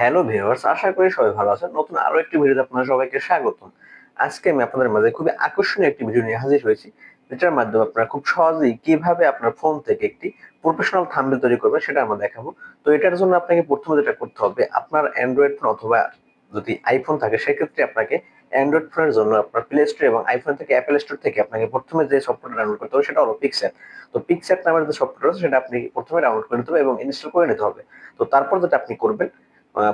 Hello viewers আশা করি সবাই ভালো আছেন। নতুন আরও একটি ভিডিওতে আপনাদের সবাইকে স্বাগতম। আজকে আমি আপনাদের মাঝে খুবই আকর্ষণীয় একটি ভিডিও নিয়ে হাজির হয়েছি। যেটার মাধ্যমে আপনারা খুব সহজেই কীভাবে আপনার ফোন থেকে একটি প্রফেশনাল থাম্বনেল তৈরি করবেন সেটা আমরা দেখাবো। তো এটার জন্য আপনাকে প্রথমে যেটা করতে হবে, আপনার অ্যান্ড্রয়েড ফোন অথবা যদি আইফোন থাকে, সেক্ষেত্রে আপনাকে অ্যান্ড্রয়েড ফোনের জন্য আপনার প্লে স্টোর এবং আইফোন থেকে অ্যাপেল স্টোর থেকে আপনাকে প্রথমে যে সফটওয়্যার ডাউনলোড করতে হবে সেটা হলো পিক্সেল তো পিক্সেল নামের যে সফটওয়্যার আছে সেটা আপনি প্রথমে ডাউনলোড করে নিতে হবে এবং ইনস্টল করে নিতে হবে। তো তারপর যেটা আপনি করবেন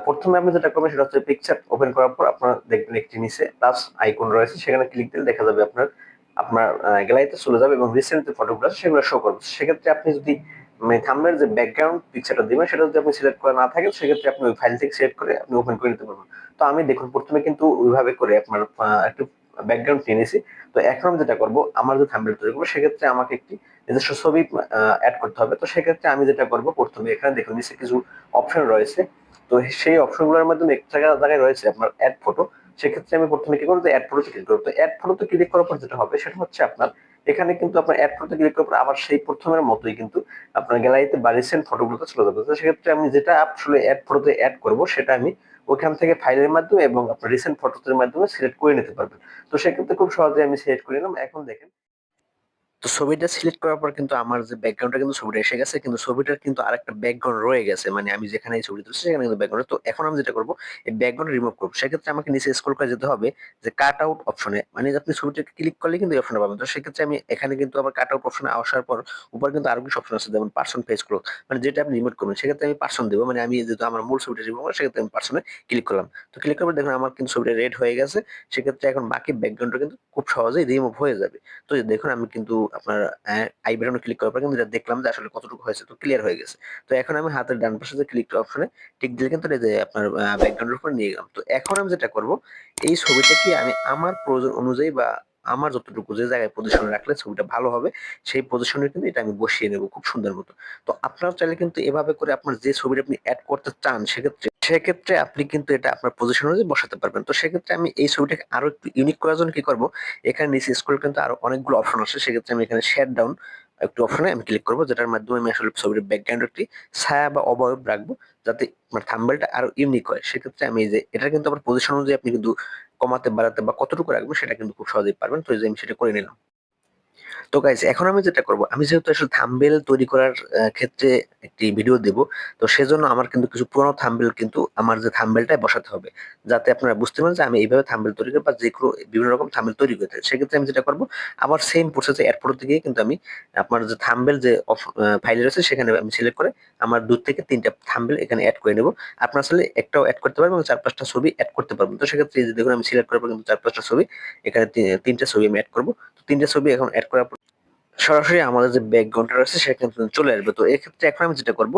প্রথমে আপনি যেটা করবেন সেটা হচ্ছে পিকচার ওপেন করার পর আপনার দেখবেন একটি নিচে প্লাস আইকন রয়েছে, সেখানে ক্লিক দিলে দেখা যাবে আপনার আপনার গ্যালারিতে চলে যাবে এবং রিসেন্ট যে ফটোগুলো সেগুলো শো করবে। সেক্ষেত্রে আপনি যদি মানে থাম্বনেল যে ব্যাকগ্রাউন্ড পিকচারটা দিবেন, সেটা যদি আপনি সিলেক্ট করে না থাকেন, সেক্ষেত্রে আপনি ওই ফাইল থেকে সিলেক্ট করে আপনি ওপেন করে নিতে পারবেন। তো আমি দেখুন, প্রথমে কিন্তু ওইভাবে করে আপনার একটু ব্যাকগ্রাউন্ড নিয়ে নিয়েছি। তো এখন আমি যেটা করব, আমার যে থাম্বনেল তৈরি করব, সেক্ষেত্রে আমাকে একটি নিজস্ব ছবি অ্যাড করতে হবে। তো সেক্ষেত্রে আমি যেটা করব, প্রথমে এখানে দেখুন, নিচে কিছু অপশন রয়েছে। তো সেই অপশনগুলোর মাধ্যমে এক জায়গা জায়গায় রয়েছে আপনার অ্যাড ফটো সেক্ষেত্রে আমি প্রথমে কি করব অ্যাড ফটোতে ক্লিক করব। তো অ্যাড ফটোতে ক্লিক করার পর যেটা হবে, সেটা হচ্ছে আপনার, এখানে কিন্তু আপনার অ্যাড ফটোতে ক্লিক করার পর আবার সেই প্রথমের মতোই কিন্তু আপনার গ্যালারিতে বা রিসেন্ট ফটোগুলোতে চলে যাবে। তো সেক্ষেত্রে আমি যেটা আসলে অ্যাড ফটোতে অ্যাড করব, সেটা আমি ওখান থেকে ফাইলের মাধ্যমে এবং আপনার রিসেন্ট ফটোদের মাধ্যমে সিলেক্ট করে নিতে পারবেন। তো সেক্ষেত্রে খুব সহজে আমি সিলেক্ট করে নিলাম। এখন দেখেন তো ছবিটা সিলেক্ট করার পর কিন্তু আমার যে ব্যাকগ্রাউন্ডটা কিন্তু ছবিটা এসে গেছে, কিন্তু ছবিটার কিন্তু আরেকটা ব্যাকগ্রাউন্ড রয়ে গেছে। মানে আমি যেখানে ছবিটা তুলছি, সেখানে কিন্তু ব্যাকগ্রাউন্ড তো এখন আমি যেটা করব, এই ব্যাকগ্রাউন্ড রিমুভ করব। সেক্ষেত্রে আমাকে নিচে স্ক্রল করে যেতে হবে যে কাট আউট অপশনে মানে আপনি ছবিটাকে ক্লিক করলে কিন্তু এই অপশনটা পাবেন। তো সেক্ষেত্রে আমি এখানে কিন্তু আবার কাট আউট অপশনে আসার পর উপর কিন্তু আরও কিছু অপশন আছে, যেমন পার্সন পেজ ক্লোজ মানে যেটা আপনি রিমুভ করবেন, সেক্ষেত্রে আমি পার্সন দেবো। মানে আমি যেহেতু আমার মূল ছবিটা রিমুভ করব, সেক্ষেত্রে আমি পার্সনে ক্লিক করলাম। তো ক্লিক পর দেখুন, আমার কিন্তু ছবিটা রেড হয়ে গেছে। সেক্ষেত্রে এখন বাকি ব্যাকগ্রাউন্ডটা কিন্তু খুব সহজেই রিমুভ হয়ে যাবে। তো দেখুন, আমি কিন্তু আপনার আই বাটনে ক্লিক করার পর কিন্তু দেখলাম যে আসলে কতটুকু হয়েছে, তো ক্লিয়ার হয়ে গেছে। তো এখন আমি হাতের ডান পাশে যে ক্লিক অপশনে টিক দিলে কিন্তু যে আপনার ব্যাকগ্রাউন্ডের উপর নিয়ে গেলাম। তো এখন আমি যেটা করব, এই ছবিটাকে আমি আমার প্রয়োজন অনুযায়ী বা আমার যতটুকু যে জায়গায় পজিশনে রাখলে ছবিটা ভালো হবে, সেই পজিশনে কিন্তু এটা আমি বসিয়ে নেব খুব সুন্দর মতো। তো আপনারা চাইলে কিন্তু এভাবে করে আপনার যে ছবিটা আপনি অ্যাড করতে চান, সেক্ষেত্রে সেক্ষেত্রে আপনি কিন্তু এটা আপনার পজিশন অনুযায়ী বসাতে পারবেন। তো সেক্ষেত্রে আমি এই ছবিটাকে আরও একটু ইউনিক করার জন্য কি করব? এখানে নিচে স্ক্রল কিন্তু আরও অনেকগুলো অপশন আছে। সেক্ষেত্রে আমি এখানে শেয়ার ডাউন একটু অপশনে আমি ক্লিক করব, যেটার মাধ্যমে আমি আসলে ছবির ব্যাকগ্রাউন্ড একটি ছায়া বা অবয়ব রাখব, যাতে আমার থাম্বেলটা আরও ইউনিক হয়। সেক্ষেত্রে আমি যে, এটা কিন্তু আমার পজিশন অনুযায়ী আপনি কিন্তু কমাতে, বাড়াতে বা কতটুকু রাখবেন সেটা কিন্তু খুব সহজেই পারবেন। তো যে আমি সেটা করে নিলাম। তো গাইজ এখন আমি যেটা করব, আমি যেহেতু আসলে থাম্বেল তৈরি করার ক্ষেত্রে একটি ভিডিও দেব, তো সেজন্য আমার কিন্তু কিছু পুরোনো থাম্বেল কিন্তু আমার যে থাম্বেলটাই বসাতে হবে। যাতে আপনারা বুঝতে পারেন যে আমি এইভাবে থাম্বেল তৈরি করি বা যে কোনো বিভিন্ন রকম থাম্বেল তৈরি করতে সেক্ষেত্রে আমি যেটা করব, আবার সেম প্রসেসে করতে গিয়ে কিন্তু আমি আপনার যে থাম্বেল যে ফাইল রয়েছে সেখানে আমি সিলেক্ট করে আমার দু থেকে তিনটা থাম্বেল এখানে অ্যাড করে নেব। আপনার আসলে একটাও অ্যাড করতে পারবেন এবং চার পাঁচটা ছবি অ্যাড করতে পারবেন। তো সেক্ষেত্রে দেখুন আমি সিলেক্ট করার পর কিন্তু চার পাঁচটা ছবি এখানে তিনটা ছবি আমি অ্যাড করব। তো তিনটা ছবি এখন অ্যাড করার সরাসরি আমাদের যে ব্যাকগ্রাউন্ডটা রয়েছে সেখানে কিন্তু চলে আসবে। তো এক্ষেত্রে এখন আমি যেটা করব,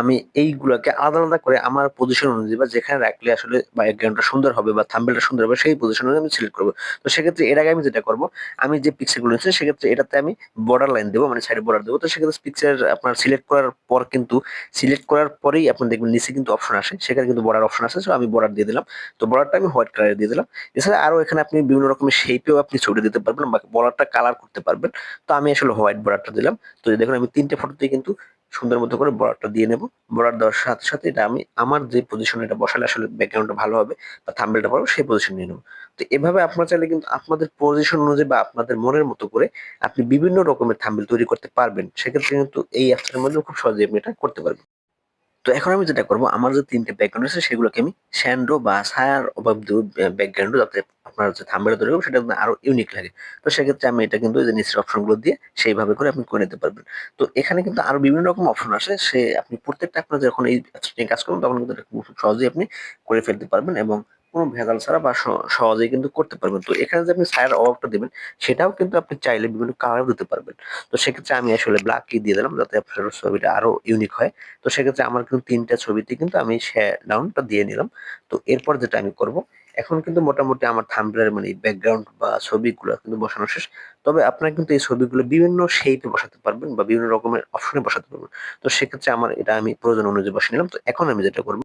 আমি এইগুলোকে আলাদা আলাদা করে আমার পজিশন অনুযায়ী বা যেখানে রাখলে আসলে ব্যাকগ্রাউন্ডটা সুন্দর হবে বা থাম্বেলটা সুন্দর হবে, সেই পজিশন অনুযায়ী আমি সিলেক্ট করব। তো সেক্ষেত্রে এর আগে আমি যেটা করব, আমি যে পিক্সেলগুলো নিচ্ছি সেক্ষেত্রে এটাতে আমি বর্ডার লাইন দেবো মানে সাইডে বর্ডার দেবো। তো সেক্ষেত্রে পিকচার আপনার সিলেক্ট করার পর কিন্তু সিলেক্ট করার পরেই আপনি দেখবেন নিচে কিন্তু অপশন আসে। সেখানে কিন্তু বর্ডার অপশন আছে তো আমি বর্ডার দিয়ে দিলাম। তো বর্ডারটা আমি হোয়াইট কালারে দিয়ে দিলাম। এছাড়া আরও এখানে আপনি বিভিন্ন রকমের শেপেও আপনি ছবি দিতে পারবেন বা বর্ডারটা কালার করতে পারবেন। তো আমি আসলে হোয়াইট বর্ডারটা দিলাম। তো দেখুন, আমি তিনটে ফটোতে কিন্তু সুন্দর মতো করে বর্ডারটা দিয়ে নেব। বর্ডার দেওয়ার সাথে সাথে এটা আমি আমার যে পজিশনে এটা বসালে আসলে ব্যাকগ্রাউন্ডটা ভালো হবে, বা থাম্বেলটা পাবো সেই পজিশন নিয়ে নেব। তো এভাবে আপনার চাইলে কিন্তু আপনাদের পজিশন অনুযায়ী বা আপনাদের মনের মতো করে আপনি বিভিন্ন রকমের থাম্বেল তৈরি করতে পারবেন। সেক্ষেত্রে কিন্তু এই অ্যাপসের মধ্যে খুব সহজে আপনি এটা করতে পারবেন। তো এখন আমি যেটা করব, আমার যে তিনটে ব্যাকগ্রাউন্ড আছে সেগুলোকে আমি শ্যান্ডো বা ছায়ার অভাব ব্যাকগ্রাউন্ড যাতে আপনার যে থাম্বেল তৈরি করব সেটা আরও আরও ইউনিক লাগে। তো সেক্ষেত্রে আমি এটা কিন্তু যে নিচের অপশনগুলো দিয়ে সেইভাবে করে আপনি করে নিতে পারবেন। তো এখানে কিন্তু আরও বিভিন্ন রকম অপশন আছে সে আপনি প্রত্যেকটা আপনার যখন এই কাজ করবেন তখন কিন্তু খুব সহজেই আপনি করে ফেলতে পারবেন এবং কোনো ভেজাল ছাড়া বা সহজেই কিন্তু করতে পারবেন। তো এখানে যে আপনি ছায়ার অভাবটা দেবেন, সেটাও কিন্তু আপনি চাইলে বিভিন্ন কালার দিতে পারবেন। তো সেক্ষেত্রে আমি আসলে ব্ল্যাক কি দিয়ে দিলাম যাতে আপনার ছবিটা আরও ইউনিক হয়। তো সেক্ষেত্রে আমার কিন্তু তিনটা ছবিতে কিন্তু আমি ডাউনটা দিয়ে নিলাম। তো এরপর যেটা আমি করব, এখন কিন্তু মোটামুটি আমার থাম্বনেলের মানে ব্যাকগ্রাউন্ড বা ছবিগুলো কিন্তু বসানো শেষ। তবে আপনারা কিন্তু এই ছবিগুলো বিভিন্ন শেপে বসাতে পারবেন বা বিভিন্ন রকমের অপশনে বসাতে পারবেন। তো সেক্ষেত্রে আমার এটা আমি প্রয়োজন অনুযায়ী বসে নিলাম। তো এখন আমি যেটা করব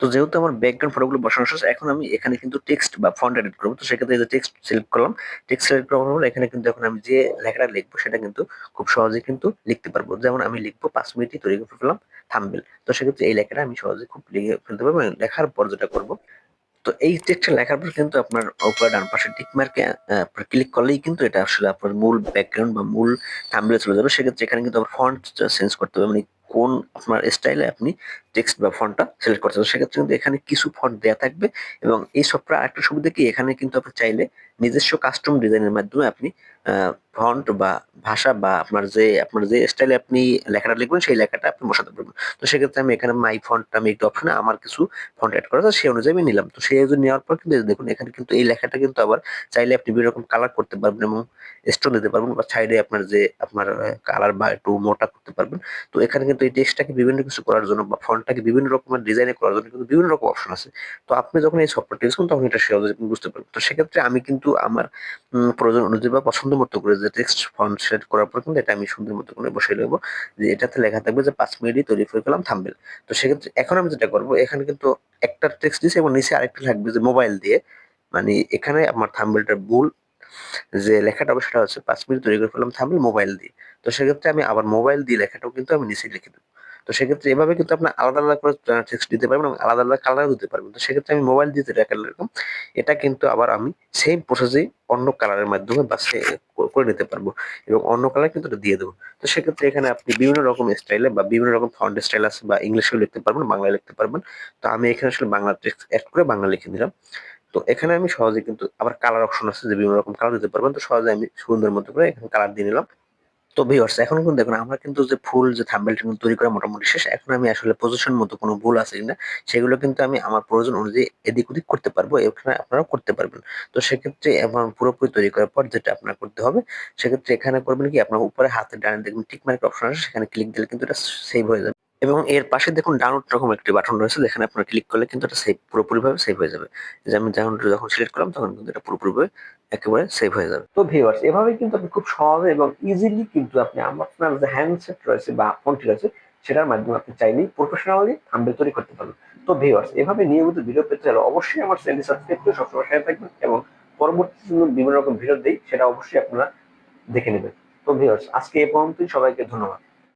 তো যেহেতু আমার ব্যাকগ্রাউন্ড ফটোগুলো বসানো শেষ, এখন আমি এখানে কিন্তু টেক্সট বা ফন্ট এডিট করব। তো সেক্ষেত্রে যে টেক্সট সিলেক্ট করলাম টেক্সট সিলেক্ট করার পর এখানে কিন্তু এখন আমি যে লেখাটা লিখব সেটা কিন্তু খুব সহজে কিন্তু লিখতে পারব। যেমন আমি লিখব পাঁচ মিনিটই তৈরি করে ফেললাম, থাম্বেল। তো সেক্ষেত্রে এই লেখাটা আমি সহজে খুব লিখে ফেলতে পারব লেখার পর যেটা করব, তো এই টেক্সটটা লেখার পর কিন্তু আপনার উপরে ডান পাশে টিক মার্কে ক্লিক করলেই কিন্তু এটা আসলে আপনার মূল ব্যাকগ্রাউন্ড বা মূল থাম্বনেলে চলে যাবে। সেক্ষেত্রে এখানে কিন্তু আপনার ফন্ট চেঞ্জ করতে হবে মানে কোন আপনার স্টাইলে আপনি টেক্সট বা ফন্টটা সিলেক্ট করতে হবে সেক্ষেত্রে কিন্তু এখানে কিছু ফন্ট দেওয়া থাকবে এবং এই সফটওয়্যার আরেকটা সুবিধা কি? এখানে কিন্তু আপনি চাইলে নিজস্ব কাস্টম ডিজাইনের মাধ্যমে আপনি ফন্ট বা ভাষা বা আপনার যে আপনার যে স্টাইলে আপনি লেখাটা লিখবেন, সেই লেখাটা আপনি বসাতে পারবেন। তো সেক্ষেত্রে আমি এখানে মাই ফন্ট আমি একটু অপশনে আমার কিছু ফন্ট অ্যাড করা সেই অনুযায়ী আমি নিলাম। তো সেই নেওয়ার পর কিন্তু দেখুন, এখানে কিন্তু এই লেখাটা কিন্তু আবার চাইলে আপনি বিভিন্ন রকম কালার করতে পারবেন এবং স্টোন দিতে পারবেন বা সাইডে আপনার যে, আপনার কালার বা একটু মোটা করতে পারবেন। তো এখানে কিন্তু এই টেক্সটটাকে বিভিন্ন কিছু করার জন্য বা ফন্টটাকে বিভিন্ন রকমের ডিজাইনে করার জন্য কিন্তু বিভিন্ন রকম অপশন আছে। তো আপনি যখন এই সফটওয়্যারটা ইউজ করুন, তখন এটা সহজে বুঝতে পারবেন। তো সেক্ষেত্রে আমি কিন্তু আমার প্রয়োজন অনুযায়ী বা পছন্দ মতো করে যে টেক্সট ফন্ট সিলেক্ট করার পর কিন্তু এটা আমি সুন্দর মতো করে বসিয়ে নেব। যে এটাতে লেখা থাকবে যে পাঁচ মিনিটই তৈরি করে গেলাম থামবেল। তো সেক্ষেত্রে এখন আমি যেটা করব, এখানে কিন্তু একটা টেক্সট দিয়েছি এবং নিচে আরেকটা থাকবে যে মোবাইল দিয়ে। মানে এখানে আমার থাম্বেলটার ভুল যে লেখাটা সেটা হচ্ছে পাঁচ মিনিট তৈরি করে ফেললাম থাম্বেল মোবাইল দিয়ে। তো সেক্ষেত্রে আমি আবার মোবাইল দিয়ে লেখাটাও কিন্তু আমি নিচে লিখে দেবো। তো সেক্ষেত্রে এভাবে কিন্তু আপনার আলাদা আলাদা করে টেক্সট দিতে পারবেন এবং আলাদা আলাদা কালার দিতে পারবেন। তো সেক্ষেত্রে আমি মোবাইল দিয়ে যেটা এরকম এটা কিন্তু আবার আমি সেম প্রসেসেই অন্য কালারের মাধ্যমে বা করে নিতে পারব এবং অন্য কালার কিন্তু এটা দিয়ে দেবো। তো সেক্ষেত্রে এখানে আপনি বিভিন্ন রকম স্টাইলে বা বিভিন্ন রকম ফন্ট স্টাইল আছে বা ইংলিশেও লিখতে পারবেন, বাংলায় লিখতে পারবেন। তো আমি এখানে আসলে বাংলা টেক্সট অ্যাড করে বাংলা লিখে দিলাম তো এখানে আমি সহজে কিন্তু আবার কালার অপশন আছে যে বিভিন্ন রকম কালার দিতে পারবেন, তো সহজে আমি সুন্দর মতো করে এখানে কালার দিয়ে নিলাম। তো ভিউয়ার্স এখন কিন্তু দেখুন, আমরা কিন্তু যে ফুল, যে থাম্বেলটা কিন্তু তৈরি করা মোটামুটি শেষ, এখন আমি আসলে পজিশন মতো কোনো ভুল আছে কিনা, সেগুলো কিন্তু আমি আমার প্রয়োজন অনুযায়ী এদিক ওদিক করতে পারব, এখানে আপনারাও করতে পারবেন। তো সেক্ষেত্রে আমার পুরোপুরি তৈরি করার পর যেটা আপনার করতে হবে, সেক্ষেত্রে এখানে করবেন কি, আপনার উপরে হাতের ডানে দেখবেন টিক অপশন আছে, সেখানে ক্লিক দিলে কিন্তু এটা সেভ হয়ে যাবে। এবং এর পাশে দেখুন ডাউনলোড রকম একটি বাটন রয়েছে, যেখানে আপনার ক্লিক করলে কিন্তু এটা সেভ পুরোপুরিভাবে সেভ হয়ে যাবে। যে আমি ডাউনলোড যখন সিলেক্ট করলাম, তখন কিন্তু এটা পুরোপুরিভাবে একেবারে সেভ হয়ে যাবে। তো ভিউয়ার্স এভাবে কিন্তু আপনি খুব সহজে এবং ইজিলি কিন্তু আপনি আপনার যে হ্যান্ডসেট রয়েছে বা ফোনটি রয়েছে, সেটার মাধ্যমে আপনি চাইলেই প্রফেশনালি থাম্বেল তৈরি করতে পারবেন। তো ভিউয়ার্স এভাবে নিয়মিত ভিডিও পেতে হলে অবশ্যই আমার চ্যানেলটি সাবস্ক্রাইব করে সবসময় শেয়ার থাকবেন এবং পরবর্তী বিভিন্ন রকম ভিডিও দিই, সেটা অবশ্যই আপনারা দেখে নেবেন। তো ভিউয়ার্স আজকে এই পর্যন্তই, সবাইকে ধন্যবাদ।